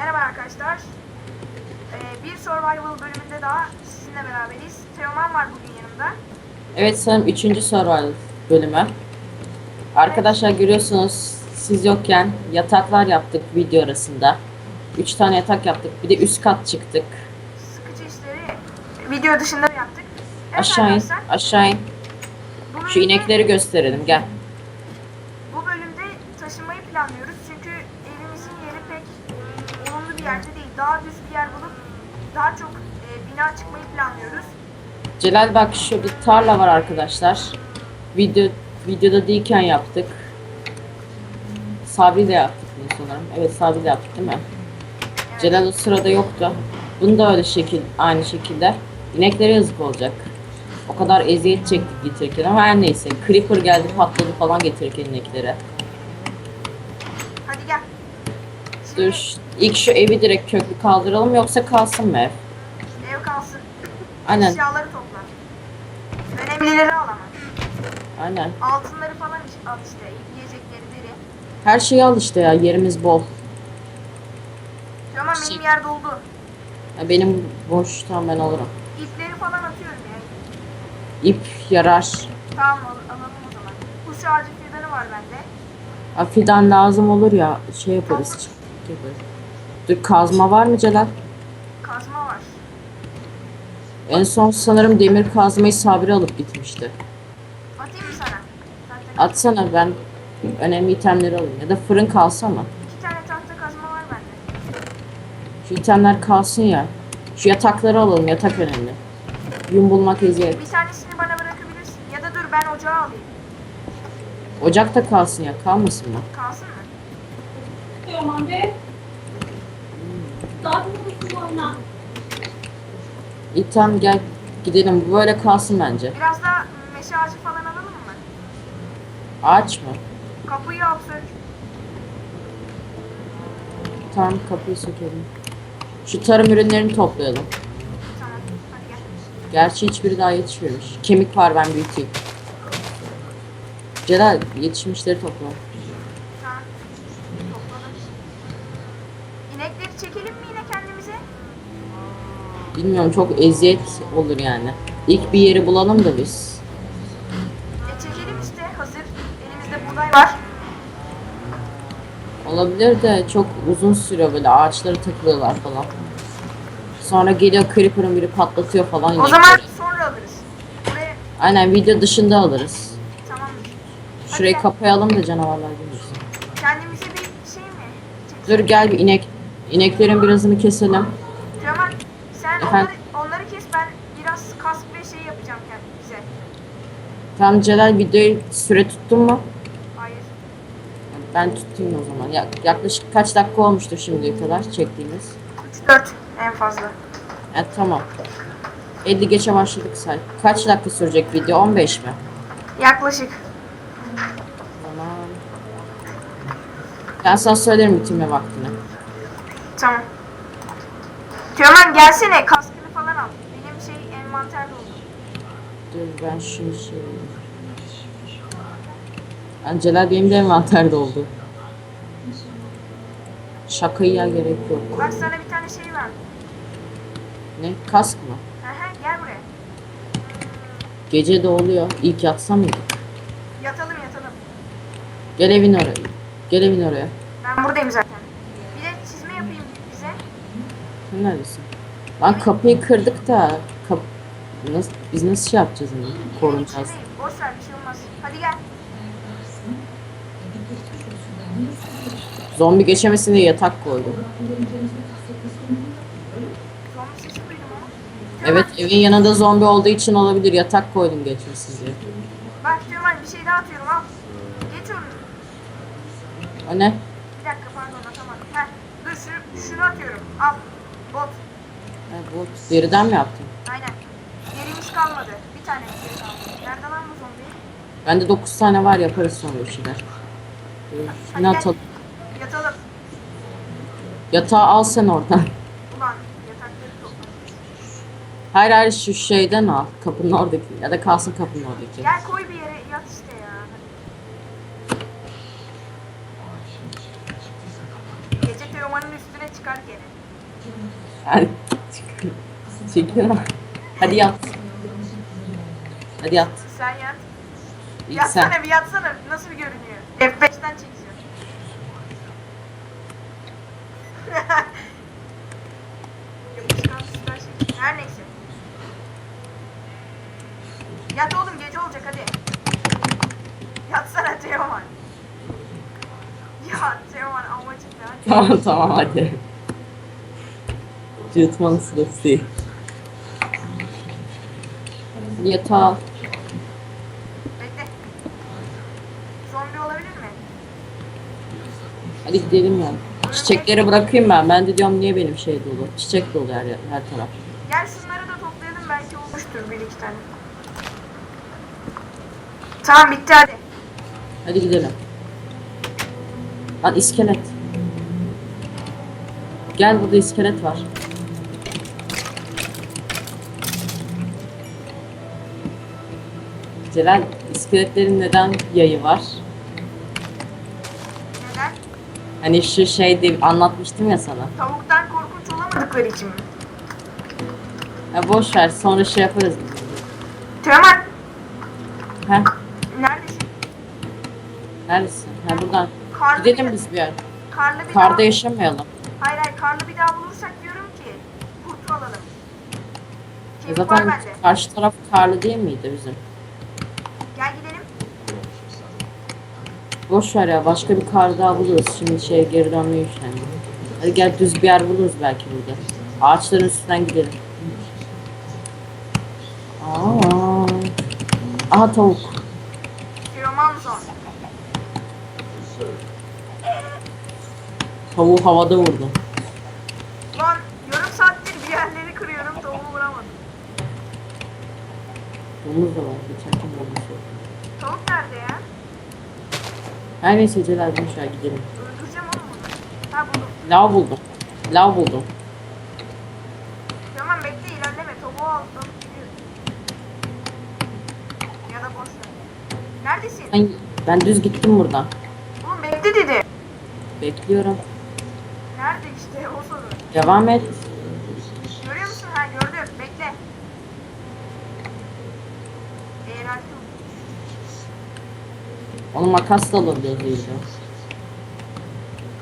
Merhaba arkadaşlar. Ee, bir survival bölümünde daha sizinle beraberiz. Teoman var bugün yanımda. Evet sanırım 3. survival bölümü. Arkadaşlar görüyorsunuz siz yokken yataklar yaptık video arasında. 3 tane yatak yaptık. Bir de üst kat çıktık. Sıkıcı işleri video dışında da yaptık. Evet Aşağı in, aşağı in. Şu inekleri gösterelim gel. Bu bölümde taşınmayı planlıyoruz. Çünkü evimizin yeri pek olumlu bir yerde değil. Daha düz bir yer bulup daha çok e, bina çıkmayı planlıyoruz. Celal bak şurada tarla var arkadaşlar. Video videoda değilken yaptık. Sabri de yaptık bunu sanırım. Evet Sabri de yaptık değil mi? Evet. Celal o sırada yoktu. Bunu da öyle şekil, aynı şekilde. İneklere yazık olacak. O kadar eziyet çektik getirirken ama her neyse. Creeper geldi patladı falan getirirken ineklere. Hadi gel. Şimdi Dur ilk şu evi direkt köklü kaldıralım yoksa kalsın mı ev? ev kalsın. Aynen. Eşyaları topla. Önemlileri al ama. Aynen. Altınları falan al işte. Yiyecekleri deri. Her şeyi al işte ya yerimiz bol. Tamam Şey- benim yer doldu. Ya benim boş tamam ben alırım. İpleri falan atıyorum ya. İp yarar. Tamam al- alalım o zaman. Kuş ağacı fidanı var bende. Ha, fidan lazım olur ya şey yaparız. Dur kazma var mı Celal? Kazma var. En son sanırım demir kazmayı Sabri alıp gitmişti. Atayım mı sana? Zaten Atsana ben önemli itemleri alayım. Ya da fırın kalsa mı? iki tane tahta kazma var bende. Şu itemler kalsın ya. Şu yatakları alalım. Yatak önemli. Yün bulmak eziyet. Bir tanesini bana bırakabilirsin. Ya da dur ben ocağı alayım. Ocakta kalsın ya. Kalmasın mı? Kalsın mı? Teoman Bey. Oyna. İtem gel gidelim. Bu böyle kalsın bence. Biraz da meşe ağacı falan alalım mı? Ağaç mı? Kapıyı al sök. Tamam kapıyı sökelim. Şu tarım ürünlerini toplayalım. Tamam. Hadi gel. Gerçi hiçbiri daha yetişmemiş. Kemik var ben büyüteyim. Celal yetişmişleri topla. Tamam. Topladım. İnekleri çekelim mi yine kendimize? Bilmiyorum çok eziyet olur yani. İlk bir yeri bulalım da biz. E çekelim işte hazır. Elimizde buğday var. Olabilir de çok uzun sürüyor böyle ağaçlara takılıyorlar falan. Sonra geliyor creeper'ın biri patlatıyor falan. O zaman sonra alırız. Buraya Aynen video dışında alırız. tamamdır. Şurayı Hadi kapayalım da canavarlar girmesin. Kendimize bir şey mi? Dur gel bir inek. İneklerin birazını keselim. Cemal sen Efendim? onları, onları kes ben biraz kask ve şey yapacağım kendimize. Tamam Celal videoyu süre tuttun mu? Hayır. Ben tutayım o zaman. Ya, yaklaşık kaç dakika olmuştur şimdiye kadar çektiğimiz? 3-4 en fazla. Evet tamam. 50 geçe başladık say. Kaç dakika sürecek video? 15 mi? Yaklaşık. Tamam. Ben sana söylerim bitirme vaktini. Tamam. Teoman gelsene kaskını falan al. Benim şey envanter doldu. Dur ben şunu şey... Yani Celal benim de envanterde oldu. Şakaya gerek yok. Bak sana bir tane şey var. Ne? Kask mı? Aha, gel buraya. Gece de oluyor. İlk yatsam mıydı? Yatalım yatalım. Gel evin oraya. Gel evin oraya. Ben buradayım zaten. Bir de çizme yapayım bize. Sen neredesin? Lan kapıyı kırdık da kap nasıl, biz nasıl şey yapacağız onu? Evin Korunacağız. Boş ver bir şey olmaz. Hadi gel. Zombi geçemesin diye yatak koydum. Evet evin yanında zombi olduğu için olabilir. Yatak koydum geçmesin diye. Bak Teoman bir şey daha atıyorum al. Geç onu. O ne? Bir dakika pardon atamadım. Heh. Dur şunu, şunu atıyorum. Al. Bot. Ha, bu deriden mi yaptın? Aynen. Yerimiz kalmadı. Bir tane geri kaldı. Nerede lan bu zombi? Bende 9 tane var yaparız sonra bir şeyler. Hadi Ne gel. atalım? Yatalım. Yatağı al sen oradan. Ulan yatakları topla. Hayır hayır şu şeyden al. Kapının oradaki. Ya da kalsın kapının oradaki. Gel koy bir yere yat işte ya. Gece Teoman'ın üstüne çıkar. çıkarken. Yani çekil ama. Hadi yat. Hadi yat. Sen yat. İlk Yatsana sen. bir yatsana. Nasıl bir görünüyor? F5'ten çekeceğim. Yapışkan süper şey. Her neyse. Yat oğlum gece olacak hadi. Yatsana Teoman. Ya Teoman amacım? Hadi. Tamam tamam hadi. Cırtmanın sırası değil. Bekle. Zombi olabilir mi? Hadi gidelim ya. Çiçekleri bırakayım ben. Ben de diyorum niye benim şey dolu. Çiçek dolu her, her taraf. Gel şunları da toplayalım belki olmuştur bir iki tane. Tamam bitti hadi. Hadi gidelim. Lan iskelet. Gel burada iskelet var. Celal, iskeletlerin neden yayı var? Neden? Hani şu şeyde anlatmıştım ya sana. Tavuktan korkunç olamadıkları için mi? Ya boş ver, sonra şey yaparız. Teoman Ha, neredesin? neredesin? Ha buradan. Karlı Gidelim bir, biz bir yer. Karlı bir Karda dağ. yaşamayalım. Hayır hayır karlı bir daha bulursak diyorum ki kurtu alalım. Var zaten bende. karşı taraf karlı değil miydi bizim? Gel gidelim. Boş ver ya başka bir kar daha buluruz. Şimdi şeye geri dönmeyi üşendim. Hadi gel düz bir yer buluruz belki burada. Ağaçların üstünden gidelim. Aa. Aha tavuk. Teoman son. Tavuğu havada vurdu. Lan yarım saattir bir yerleri kırıyorum tavuğu vuramadım. Domuz da var. Geçerken domuz var. Tavuk nerede ya? Her neyse Celal boş ver gidelim. Ha buldum. Lav buldum. Lav buldum. Tamam bekle ilerleme tavuğu aldım. Ya da boş ver. Neredesin? Ben, ben düz gittim buradan. Oğlum bekle dedi. Bekliyorum. Nerede işte o soru. Devam et. Görüyor musun? Ha gördüm. Bekle. Eğer Onu makas da alabiliyoruz iyice.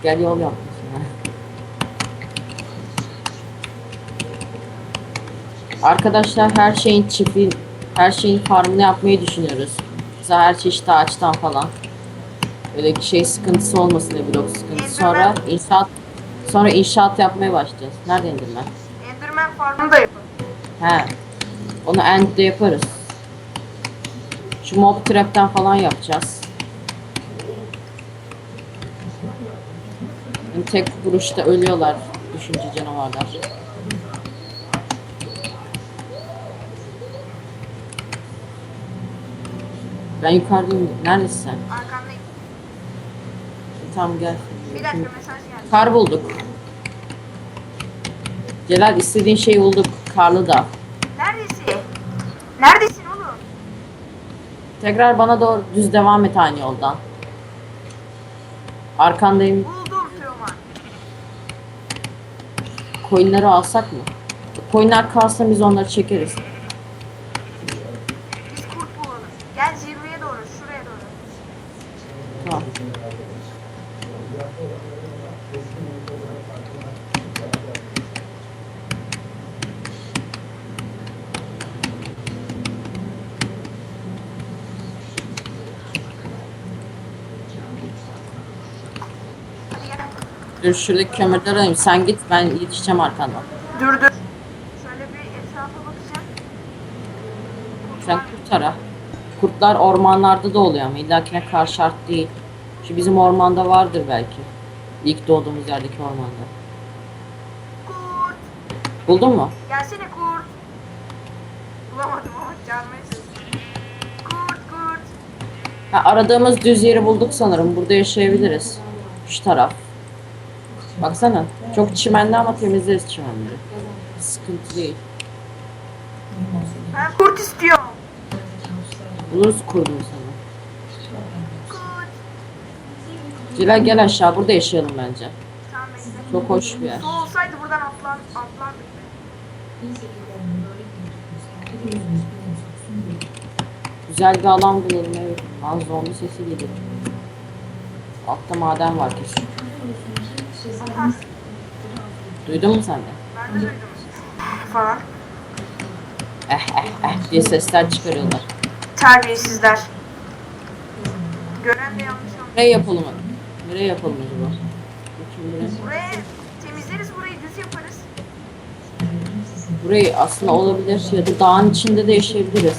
Gel yol yapmışsın ha. Arkadaşlar her şeyin çiftliğin, her şeyin farmını yapmayı düşünüyoruz. Mesela her çeşit ağaçtan falan. Böyle bir şey sıkıntısı olmasın diye blok sıkıntısı. Sonra inşaat sonra inşaat yapmaya başlayacağız. Nerede indim ben? Enderman farmını da yapın. He. Onu end'de yaparız. Şu mob trap'ten falan yapacağız. Yani tek vuruşta ölüyorlar düşünce canavarlar. Ben yukarıdayım. Neredesin sen? Arkandayım. Tamam gel. Bir dakika mesaj geldi. Kar bulduk. Celal istediğin şeyi bulduk. Karlı da. Neredesin? Neredesin oğlum? Tekrar bana doğru düz devam et aynı yoldan. Arkandayım. Buldum Teoman. Coinleri alsak mı? Coinler kalsın biz onları çekeriz. Biz kurt bulalım. Gel zirveye doğru, şuraya doğru. Tamam. Hadi gel. Dur şuradaki kömürleri alayım. Sen git ben yetişeceğim arkandan. Dur dur. Şöyle bir etrafa bakacağım. Sen kurt ara. Kurtlar ormanlarda da oluyor ama illakine kar şart değil. Şu bizim ormanda vardır belki. İlk doğduğumuz yerdeki ormanda. Kurt. Buldun mu? Gelsene kurt. Bulamadım ama gelmeye çalışıyorum. Kurt kurt. Ha, aradığımız düz yeri bulduk sanırım. Burada yaşayabiliriz. Şu taraf. Baksana. Çok çimenli ama temizleriz çimenleri. Sıkıntı değil. Ben kurt istiyorum. Buluruz kurdum sana. Celal gel aşağı. Burada yaşayalım bence. Tamam bekle. Çok hoş bir yer. Su olsaydı buradan atlar, atlardık. Güzel bir alan bulalım evet. Az zombi sesi gelir. Altta maden var kesin. Aha, Duydun mu sen de? ben de duydum. Falan. Eh eh eh diye sesler çıkarıyorlar. Terbiyesizler. Gören de yanlış anlıyor. Nereye yapalım? Nereye yapalım acaba? Buraya. Buraya temizleriz burayı düz yaparız. Burayı aslında olabilir ya da dağın içinde de yaşayabiliriz.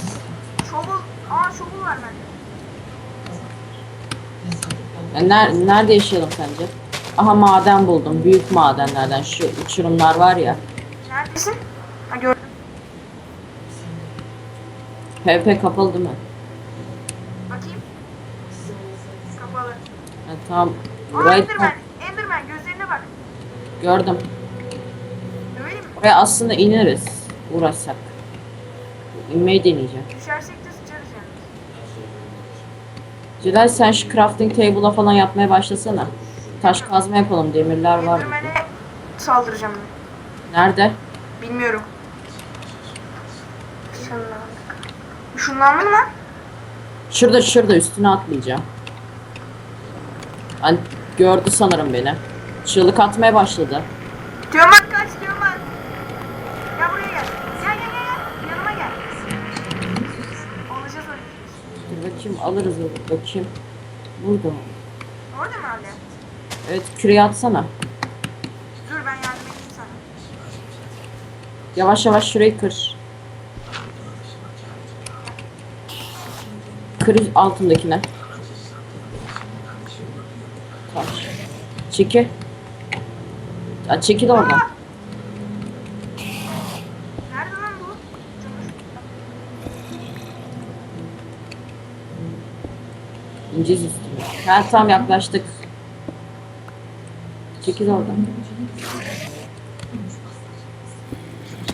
Şovul. Aa şovul var bende. Yani ner- nerede yaşayalım sence? Aha maden buldum. Büyük madenlerden. Şu uçurumlar var ya. Neredesin? Ha gördüm. PvP kapalı değil mi? Bakayım. Kapalı. Ha, tamam. Aa Burayı Enderman. Enderman gözlerine bak. gördüm. Dövelim mi? Buraya aslında ineriz. Uğraşsak. İnmeyi deneyeceğim. Düşersek de sıçarız yani. Celal sen şu crafting table'a falan yapmaya başlasana. Taş kazma yapalım. Demirler var. Enderman'e saldıracağım ben. Nerede? Bilmiyorum. Şunlandık. Şunlandı mı lan? Şurada şurada üstüne atlayacağım. Hani gördü sanırım beni. Çığlık atmaya başladı. Teoman kaç Teoman. Gel buraya gel. Gel gel gel. gel. Yanıma gel. Alacağız öyle. Dur bakayım alırız. Bakayım. Burada mı? Orada mı hala? Evet küreği atsana. Dur ben yardım edeyim sana. Yavaş yavaş şurayı kır. Kır altındakine. Taş. Çekil. Ya çekil oradan. Nerede lan bu? İneceğiz üstüne. Ha tamam yaklaştık. Çekil oradan.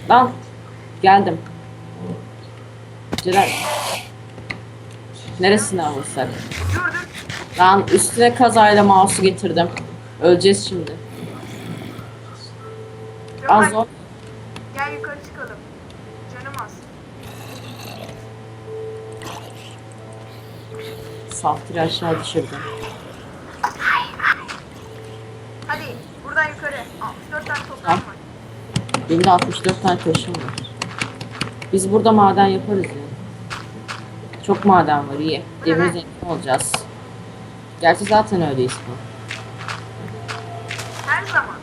Lan. Geldim. Celal. Neresine alırsak? Lan üstüne kazayla mouse'u getirdim. Öleceğiz şimdi. Az o. Gel yukarı çıkalım. Canım az. Saftiri aşağı düşürdüm. Hadi buradan yukarı. 64 tane toprak Tamam. var. Benim de 64 tane taşım var. Biz burada maden yaparız ya. Çok maden var iyi. Demir zengin olacağız. Gerçi zaten öyleyiz bu. Her zaman.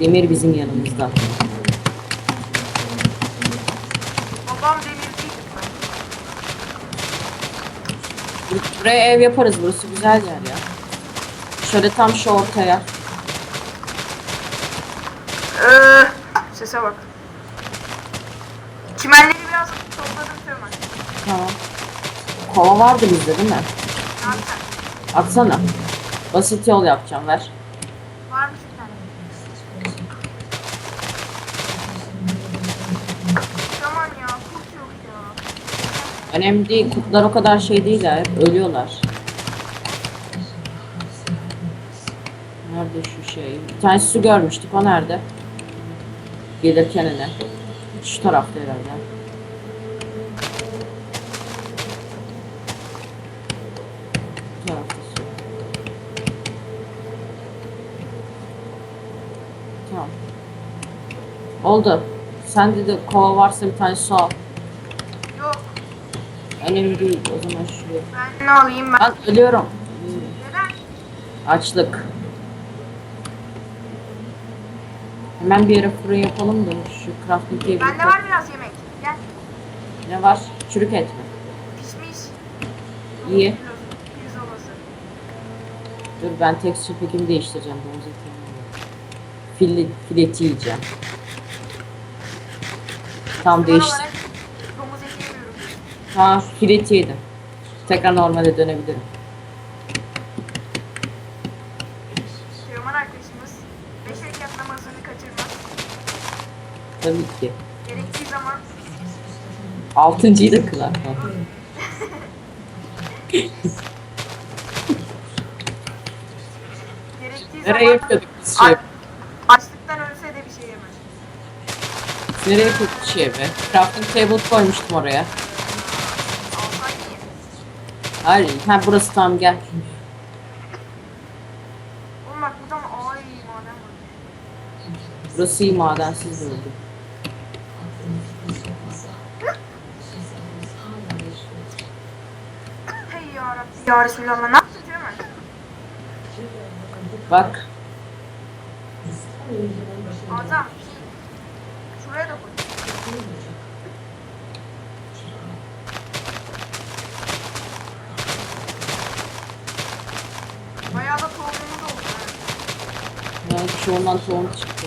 Demir bizim yanımızda. Babam demirci. Bur- Buraya ev yaparız. Burası güzel yer ya. Şöyle tam şu ortaya. Ee, sese bak. Çimenleri biraz topladım Teoman. Tamam. Kova vardı bizde değil mi? Ne yapacaksın? Atsana. Basit yol yapacağım ver. Varmış bir tane. Teoman ya kurt yok ya. Önemli değil. Kurtlar o kadar şey değiller. Ölüyorlar. Şey? Bir tane su görmüştük. O nerede? Gelirken ne? Şu tarafta herhalde. Bu tarafta su. Tamam. Oldu. Sende de kova varsa bir tane su al. Yok Önemli değil. O zaman şuraya. ben ne alayım ben? Ben ölüyorum. Neden? Açlık. Hemen bir yere fırın yapalım da şu crafting table. Bende var biraz yemek. Gel. Ne var? Çürük et mi? Pişmiş. İyi. Pirzoması. Dur ben texture pack'imi değiştireceğim. Yemeyeceğim. Fil, fileti yiyeceğim. Tam değişti. Domuz eti yemiyorum. Fileti yedim. Tekrar normale dönebilirim. Tabii ki. Gerektiği zaman Altıncıyı da kılar. gerektiği Nereye zaman yapıyorduk biz şey? Ay- açlıktan ölse de bir şey yemez. Nereye yapıyorduk şey be? Crafting table koymuştum oraya. Alsaydı iyi. Hayır, ha burası tamam gel. Oğlum bak buradan ay maden var. Burası iyi madensiz bir oldu. Ya Resulallah ne yaptın Teoman? Bak. Azam. Şuraya da koy. Bayağı da tohumumuz oldu. ha. Ya çoğundan tohum çıktı.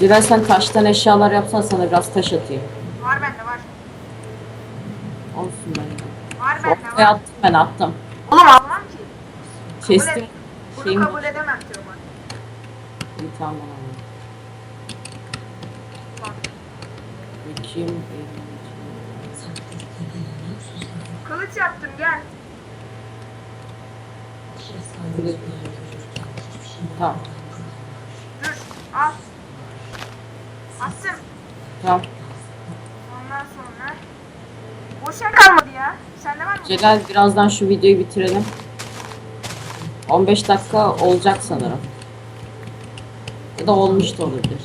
Celal sen taştan eşyalar yapsan sana biraz taş atayım. Var bende var. Olsun ben. Var bende var. attım ben attım. Oğlum almam ki. Kestim. Bunu Şeyim kabul edemem Teoman. İyi tamam anladım. Bak. Bakayım. Kılıç yaptım gel. Tamam. Dur al. Tamam. Ondan sonra. Boş yer kalmadı ya. Sende var mı? Celal birazdan şu videoyu bitirelim. 15 dakika olacak sanırım. Ya da olmuş da olabilir.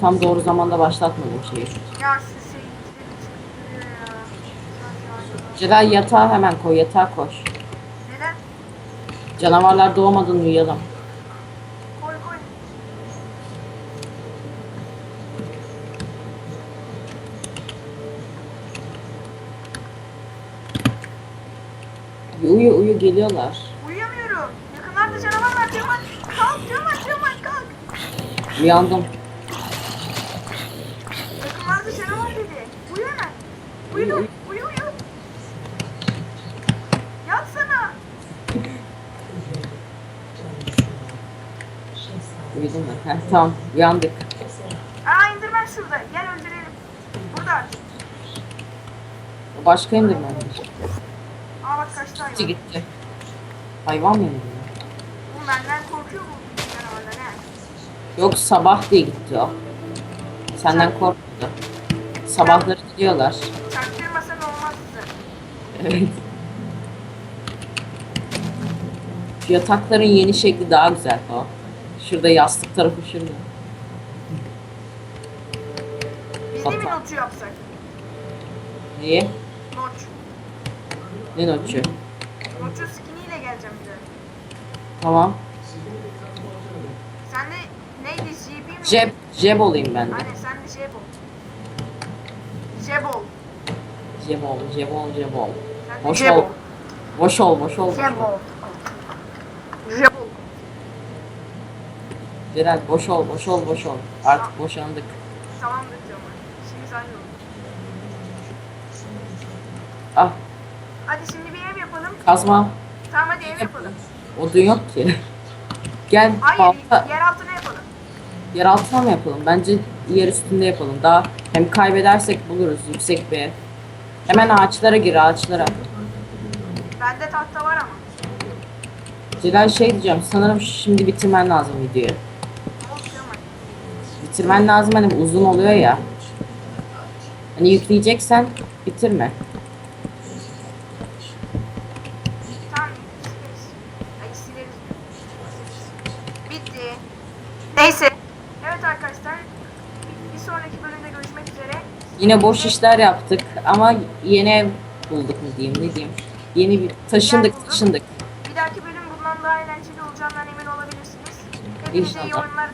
Tam doğru zamanda başlatmadım şeyi. Ya şu şey. Celal yatağa hemen koy, yatağa koş. Neden? Canavarlar doğmadan uyuyalım. Koy koy. Uyu uyu geliyorlar. Uyuyamıyorum. Yakınlarda canavar var Cemal. Kalk Cemal Cemal kalk. Uyandım. Yakınlarda canavar dedi. Uyu hemen. Uyu uyu uyu. uyu. Yatsana. Uyudum ben. Heh, tamam uyandık. Aa indirmen şurada. Gel öldürelim. Burada. Başka indirmen. Aa bak kaçtı Gitti hayvan. gitti. Hayvan mı indirdi? Bu benden korkuyor he. Yok sabah diye gitti o. Senden korkmadı. Sabahları gidiyorlar. Çaktırmasan olmaz bize. Evet. Şu yatakların yeni şekli daha güzel o. Şurada yastık tarafı şurada. Biz de mi notu yapsak? Niye? Not. Ne notçu? Notu skiniyle geleceğim bir de. Tamam. Sen de neydi? JP mi? Jeb, jeb olayım ben de. Aynen sen de Jebol. Jebol. Jeb ol, jeb ol, jeb ol. Sen de Boş Jebol. ol. Boş ol, boş ol. boş ol. Jebol. Jebol. Celal boş ol, boş ol, boş ol. Artık boşandık. Tamamdır diyorum. Şimdi sen yok. Ah, Hadi şimdi bir ev yapalım. kazma. Tamam hadi ev yapalım. Odun yok ki. Gel, Hayır balta, yer altına yapalım. yer altına mı yapalım? Bence yer üstünde yapalım. Daha hem kaybedersek buluruz yüksek bir ev. Hemen ağaçlara gir, ağaçlara. Bende tahta var ama. Celal şey diyeceğim, sanırım şimdi bitirmen lazım videoyu. Bitirmen lazım hani uzun oluyor ya. Hani yükleyeceksen bitirme. Tamam sileriz. Ay sileriz. Bitti. Neyse. Evet arkadaşlar. Bir, bir sonraki bölümde görüşmek üzere. Yine boş işler yaptık ama yeni ev bulduk mu diyeyim ne diyeyim. Yeni bir taşındık taşındık. Bir dahaki bölüm bundan daha eğlenceli olacağından emin olabilirsiniz. Hepinize iyi İnşallah. oyunlar